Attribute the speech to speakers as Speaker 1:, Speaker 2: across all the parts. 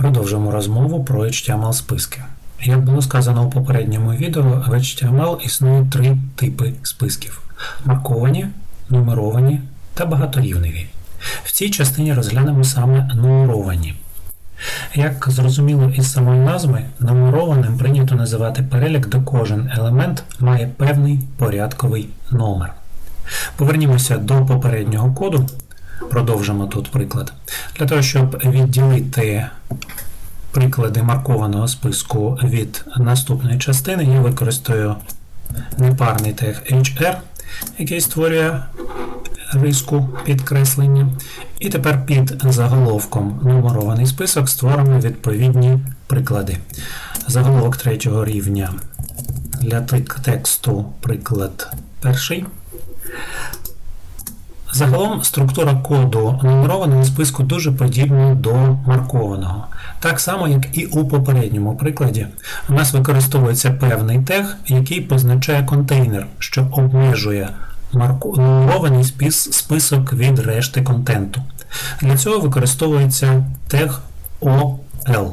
Speaker 1: Продовжуємо розмову про HTML списки. Як було сказано у попередньому відео, в HTML існує три типи списків: марковані, нумеровані та багаторівневі. В цій частині розглянемо саме нумеровані. Як зрозуміло із самої назви, нумерованим прийнято називати перелік, де кожен елемент має певний порядковий номер. Повернімося до попереднього коду. Продовжимо тут приклад. Для того, щоб відділити приклади маркованого списку від наступної частини, я використаю непарний тег HR, який створює риску підкреслення. І тепер під заголовком нумерований список створимо відповідні приклади. Заголовок третього рівня для тексту приклад перший. Загалом структура коду нумерованого списку дуже подібна до маркованого. Так само, як і у попередньому прикладі, у нас використовується певний тег, який позначає контейнер, що обмежує нумерований список від решти контенту. Для цього використовується тег OL,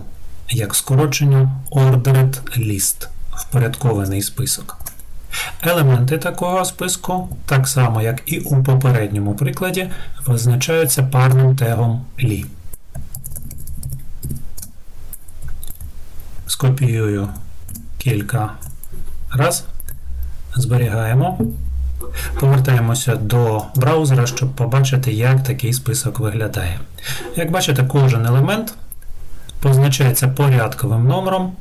Speaker 1: як скорочення Ordered List, впорядкований список. Елементи такого списку, так само як і у попередньому прикладі, визначаються парним тегом li. Скопіюю кілька раз, зберігаємо. Повертаємося до браузера, щоб побачити, як такий список виглядає. Як бачите, кожен елемент позначається порядковим номером.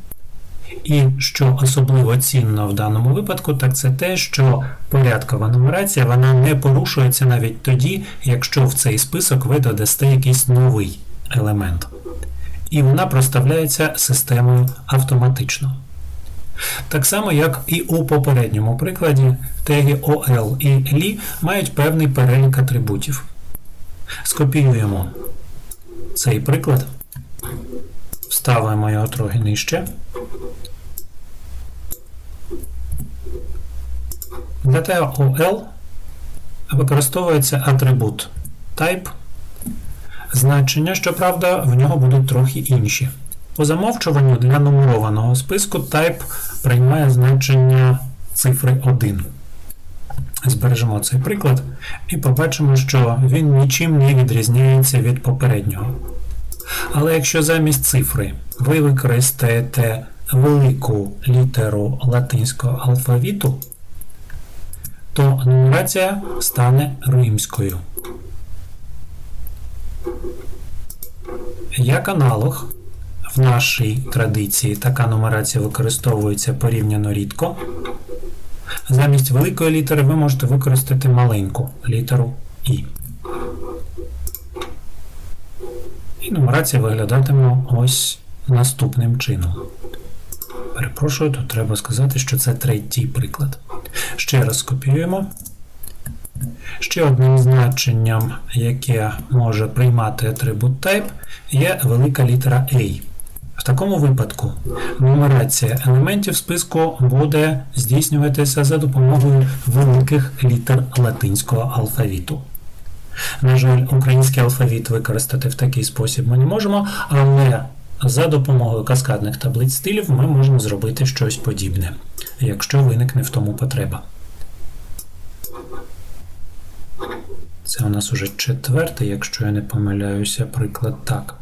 Speaker 1: І що особливо цінно в даному випадку, так це те, що порядкова нумерація вона не порушується навіть тоді, якщо в цей список ви додасте якийсь новий елемент. І вона проставляється системою автоматично. Так само, як і у попередньому прикладі, теги OL і LI мають певний перелік атрибутів. Скопіюємо цей приклад, вставимо його трохи нижче. Для тега OL використовується атрибут type. Значення, щоправда, в нього будуть трохи інші. По замовчуванню для нумерованого списку type приймає значення цифри 1. Збережемо цей приклад і побачимо, що він нічим не відрізняється від попереднього. Але якщо замість цифри ви використаєте велику літеру латинського алфавіту, то нумерація стане римською. Як аналог, в нашій традиції така нумерація використовується порівняно рідко. Замість великої літери ви можете використати маленьку літеру І. І нумерація виглядатиме ось наступним чином. Перепрошую, тут треба сказати, що це третій приклад. Ще раз скопіюємо. Ще одним значенням, яке може приймати атрибут type, є велика літера A. В такому випадку нумерація елементів списку буде здійснюватися за допомогою великих літер латинського алфавіту. На жаль, український алфавіт використати в такий спосіб ми не можемо, але за допомогою каскадних таблиць стилів ми можемо зробити щось подібне, якщо виникне в тому потреба. Це у нас уже четвертий, якщо я не помиляюся, приклад так.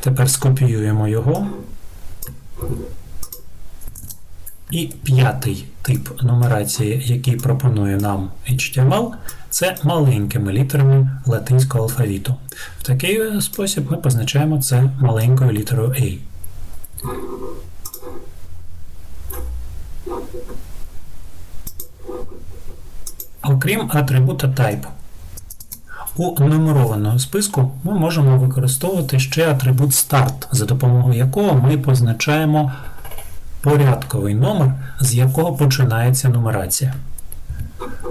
Speaker 1: Тепер скопіюємо його. І п'ятий тип нумерації, який пропонує нам HTML, це маленькими літерами латинського алфавіту. В такий спосіб ми позначаємо це маленькою літерою A. Окрім атрибута type, у нумерованого списку ми можемо використовувати ще атрибут start, за допомогою якого ми позначаємо порядковий номер, з якого починається нумерація.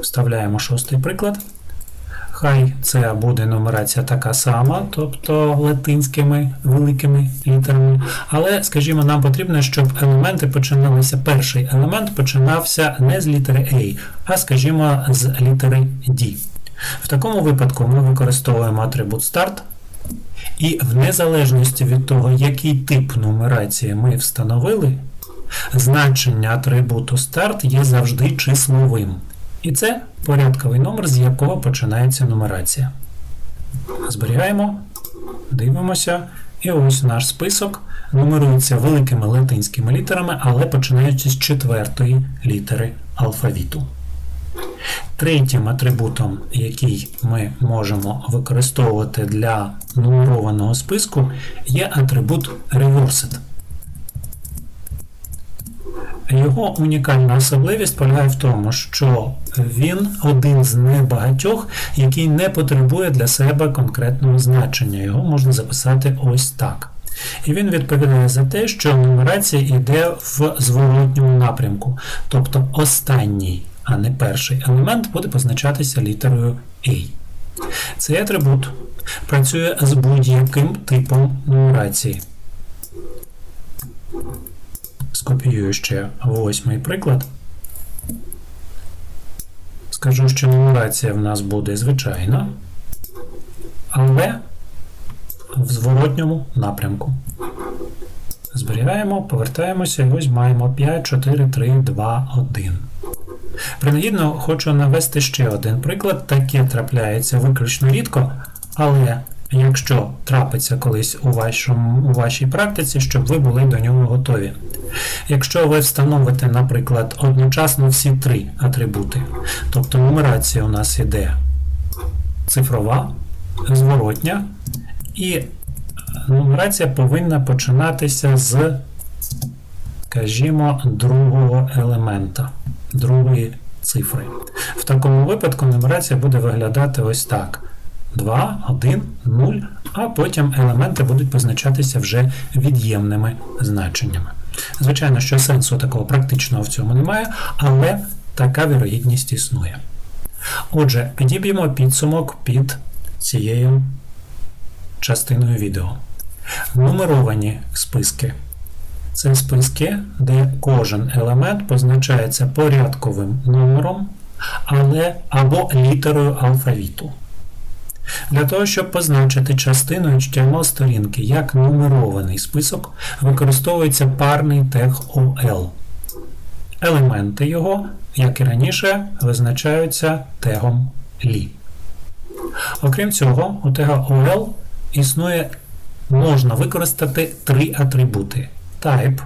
Speaker 1: Вставляємо шостий приклад. Хай це буде нумерація така сама, тобто латинськими великими літерами. Але, скажімо, нам потрібно, щоб елементи починалися. Перший елемент починався не з літери A, а, скажімо, з літери D. В такому випадку ми використовуємо атрибут start І в незалежності від того, який тип нумерації ми встановили, значення атрибуту старт є завжди числовим. І це порядковий номер, з якого починається нумерація. Зберігаємо, дивимося. І ось наш список нумерується великими латинськими літерами, але починаючи з четвертої літери алфавіту. Третім атрибутом, який ми можемо використовувати для нумерованого списку, є атрибут Reversed. Його унікальна особливість полягає в тому, що він один з небагатьох, який не потребує для себе конкретного значення. Його можна записати ось так. І він відповідає за те, що нумерація йде в зворотньому напрямку. Тобто останній, а не перший елемент буде позначатися літерою A. Цей атрибут працює з будь-яким типом нумерації. Скопіюю ще восьмий приклад. Скажу, що нумерація в нас буде звичайна, але в зворотньому напрямку. Зберігаємо, повертаємося і ось маємо 5, 4, 3, 2, 1. Принагідно хочу навести ще один приклад. Таке трапляється виключно рідко, але якщо трапиться колись у, вашому, у вашій практиці, щоб ви були до нього готові. Якщо ви встановите, наприклад, одночасно всі три атрибути, тобто нумерація у нас іде цифрова, зворотня, і нумерація повинна починатися з, скажімо, другого елемента, другої цифри. В такому випадку нумерація буде виглядати ось так. 2, 1, 0, а потім елементи будуть позначатися вже від'ємними значеннями. Звичайно, що сенсу такого практичного в цьому немає, але така вірогідність існує. Отже, підіб'ємо підсумок під цією частиною відео. Нумеровані списки. Це списки, де кожен елемент позначається порядковим номером, але або літерою алфавіту. Для того, щоб позначити частину HTML сторінки як нумерований список, використовується парний тег OL. Елементи його, як і раніше, визначаються тегом li. Окрім цього, у тега OL існує, можна використати три атрибути: Type,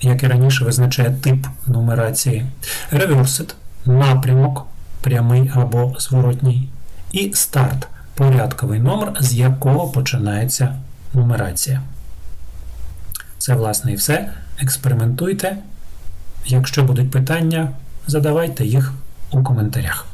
Speaker 1: як і раніше визначає тип нумерації, Reversed напрямок, прямий або зворотній, і Start порядковий номер, з якого починається нумерація. Це, власне, і все. Експериментуйте. Якщо будуть питання, задавайте їх у коментарях.